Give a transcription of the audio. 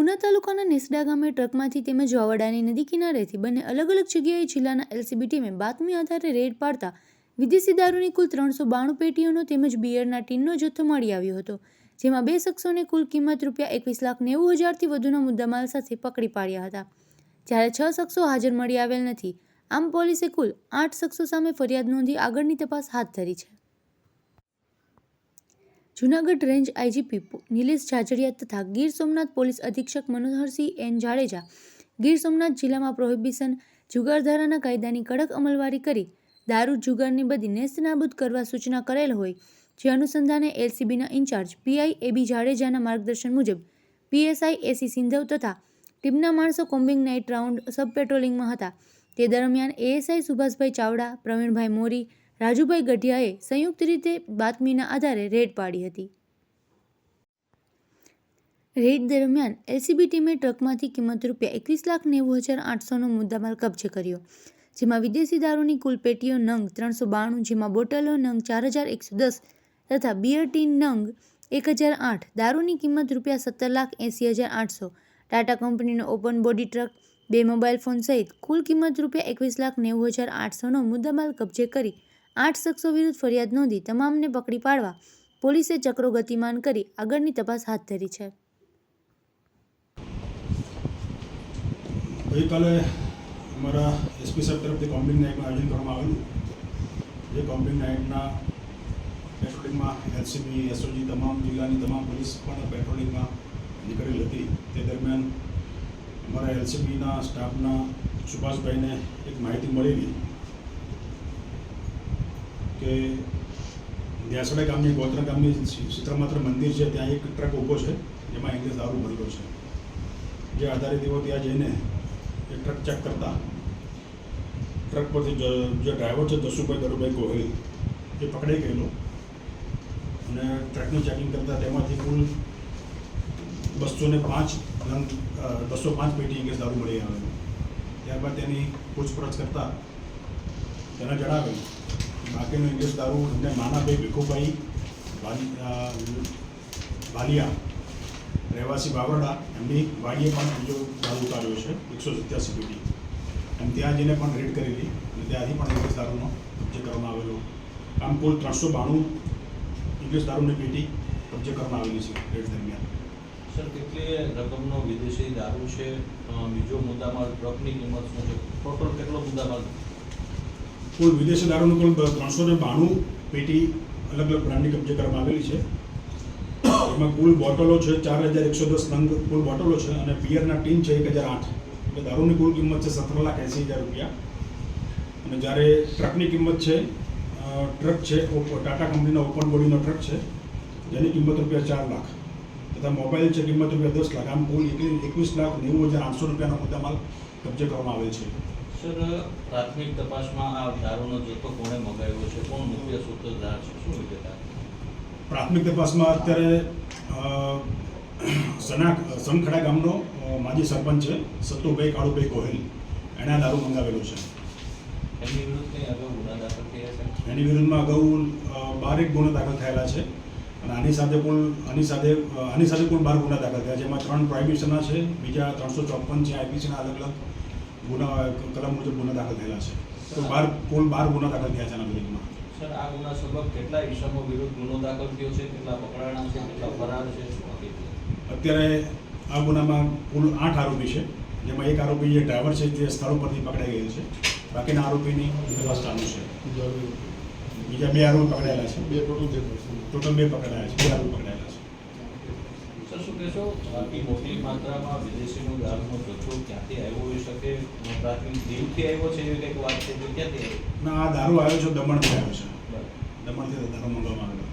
ઉના તાલુકાના નેસડા ગામે ટ્રકમાંથી તેમજ વાવડાની નદી કિનારેથી બંને અલગ અલગ જગ્યાએ જિલ્લાના એલસીબી ટીમે બાતમી આધારે રેડ પાડતા વિદેશી દારૂની કુલ ત્રણસો બાણું પેટીઓનો તેમજ બિયરના ટીનનો જથ્થો મળી આવ્યો હતો, જેમાં બે શખ્સોને કુલ કિંમત રૂપિયા એકવીસ લાખ નેવું હજારથી વધુના મુદ્દામાલ સાથે પકડી પાડ્યા હતા. જ્યારે છ શખ્સો હાજર મળી આવેલ નથી, આમ પોલીસે કુલ આઠ શખ્સો સામે ફરિયાદ નોંધી આગળની તપાસ હાથ ધરી છે. જૂનાગઢ રેન્જ આઈજીપી નિલેશ ઝાઝડિયા તથા ગીર સોમનાથ પોલીસ અધિક્ષક મનોહરસિંહ એન જાડેજા ગીર સોમનાથ જિલ્લામાં પ્રોહિબિશન જુગારધારાના કાયદાની કડક અમલવારી કરી, દારૂ જુગારની બધી નેસ્તનાબૂદ કરવા સૂચના કરેલ હોય, જે અનુસંધાને એલસીબીના ઇન્ચાર્જ પીઆઈ એબી જાડેજાના માર્ગદર્શન મુજબ પીએસઆઈ એસી સિંધવ તથા ટીમના માણસો કોમ્બિંગ નાઇટ રાઉન્ડ સબ પેટ્રોલિંગમાં હતા. તે દરમિયાન એએસઆઈ સુભાષભાઈ ચાવડા, પ્રવીણભાઈ મોરી રાજુભાઈ ગઢિયાએ સંયુક્ત રીતે બાતમીના આધારે રેડ પાડી હતી. રેડ દરમિયાન એલસીબી ટીમે ટ્રકમાંથી કિંમત રૂપિયા એકવીસ લાખ નેવું હજાર આઠસોનો મુદ્દામાલ કબજે કર્યો, જેમાં વિદેશી દારૂની કુલ પેટીઓ નંગ ત્રણસો બાણું, જેમાં બોટલો નંગ ચાર હજાર એકસો દસ તથા બિયર ટીન નંગ એક હજાર આઠ, દારૂની કિંમત રૂપિયા સત્તર લાખ એંસી હજાર આઠસો, ટાટા કંપનીનો ઓપન બોડી ટ્રક, બે મોબાઈલ ફોન સહિત કુલ કિંમત રૂપિયા એકવીસ લાખ નેવું હજાર આઠસોનો મુદ્દામાલ કબજે કરી આઠ શખ્સો વિરુદ્ધ ફરિયાદ નોંધી તમામને પકડી પાડવા પોલીસે ચક્રો ગતિમાન કરી આગળની તપાસ હાથ ધરી છે. ગઈકાલે અમારા એસપી સાહેબ તરફથી કોમ્બિંગ નાઇટનું આયોજન કરવામાં આવેલું. જે કોમ્બિંગ નાઇટના પેટ્રોલિંગમાં એલસીબી, એસઓજી તમામ જિલ્લાની તમામ પોલીસ પણ પેટ્રોલિંગમાં નીકળેલ હતી. તે દરમિયાન અમારા એલસીબીના સ્ટાફના સુભાષભાઈને એક માહિતી મળેલી કે વ્યાસડા ગામની, ગોત્રા ગામની શીતળમાત્ર મંદિર છે, ત્યાં એક ટ્રક ઊભો છે, જેમાં ઇંગ્લિશ દારૂ ભરેલો છે. જે આધારે તેઓ ત્યાં જઈને એ ટ્રક ચેક કરતા. ટ્રક પરથી જે ડ્રાઈવર છે દસુભાઈ દરુભાઈ ગોહિલ, એ પકડાઈ ગયેલો. અને ટ્રકનું ચેકિંગ કરતાં તેમાંથી કુલ બસો ને પાંચ નંગ બસો પાંચ પેટી ઇંગ્લિશ દારૂ મળી આવેલું. ત્યારબાદ તેની પૂછપરછ કરતાં તેને જણાવેલ બાકીનો ઇંગ્લિશ દારૂ અને માનાભાઈ ભીખુભાઈ વાલિયા, રહેવાસી બાવરડા એમની વાડીએ પણ બીજો દારૂ ઉતાર્યો છે, એકસો સત્યાસી પેટી. એમ ત્યાં જઈને પણ રેડ કરેલી અને ત્યાંથી પણ ઇંગ્લિશ દારૂનો કબજે કરવામાં આવેલો. આમ કુલ ત્રણસો બાણું ઇંગ્લિશ દારૂની પેટી કબજે કરવામાં આવેલી છે, રેડ દરમિયાન. સર, કેટલી રકમનો વિદેશી દારૂ છે? બીજો મુદ્દામાલ, ટ્રકની કિંમત શું છે? ટોટલ કેટલો મુદ્દામાલ કુલ વિદેશી દારૂનું કુલ ત્રણસો ને બાણું પેટી અલગ અલગ બ્રાન્ડની કબજે કરવામાં આવેલી છે. એમાં કુલ બોટલો છે ચાર હજાર એકસો દસ નંગ કુલ બોટલો છે અને બિયરના ટીન છે એક હજાર આઠ. એટલે દારૂની કુલ કિંમત છે સત્તર લાખ એંસી હજાર રૂપિયા. અને જ્યારે ટ્રકની કિંમત છે ટ્રક છે ટાટા કંપનીનો ઓપન બોડીનો ટ્રક છે, જેની કિંમત રૂપિયા ચાર લાખ. તથા મોબાઈલ છે, કિંમત રૂપિયા દસ લાખ. આમ કુલ એકવીસ લાખ નેવું હજાર આઠસો રૂપિયાનો મુદ્દામાલ કબજે કરવામાં આવેલ છે. સર પ્રાથમિક તપાસમાં આ દારૂનો જથ્થો કોણે મગાવ્યો છે કોણ મુખ્ય સૂત્રધાર છે શું વિગત પ્રાથમિક તપાસમાં અત્યારે સના સનખડા ગામનો માજી સરપંચ છે સત્તુભાઈ કાળુભાઈ ગોહિલ. એણે આ દારૂ મંગાવેલો છે. એની વિરુદ્ધ કંઈ અગાઉ ગુના દાખલ થયા છે? એની વિરુદ્ધમાં અગાઉ બારેક ગુના દાખલ થયેલા છે અને આની સાથે કુલ આની સાથે આની સાથે કુલ બાર ગુના દાખલ થયા છે. એમાં ત્રણ પ્રોહિબિશનના છે બીજા ત્રણસો ચોપન છે આઈપીસીના અલગ અલગ. ગુના કલમ મુજબ ગુના દાખલ થયેલા છે. તો બાર કુલ બાર ગુના દાખલ થયા છે આના વિરુદ્ધમાં. સર આ ગુના સબબ કેટલા ઈસમો વિરુદ્ધ ગુનો દાખલ થયો છે? કેટલા પકડાણા છે? કેટલા ફરાર છે? અત્યારે આ ગુનામાં કુલ આઠ આરોપી છે જેમાં એક આરોપી જે ડ્રાઈવર છે તે સ્થળ ઉપરથી પકડાઈ ગયેલ છે. બાકીના આરોપીની તપાસ ચાલુ છે. બીજા બે. આરોપી પકડાયેલા છે. બે ટોટલ ટોટલ બે પકડાયા છે બે આરોપી પકડાયેલા શું કહેશો આટલી મોટી માત્રામાં વિદેશીનો દારૂનો જથ્થો ક્યાંથી આવ્યો હોઈ શકે? પ્રાથમિક દીવથી આવ્યો છે એવી કંઈક વાત છે તો ક્યાંથી ના આ દારૂ આવ્યો છે દમણથી આવ્યો છે. બરાબર. દમણથી દારૂ મંગાવવામાં આવેલો.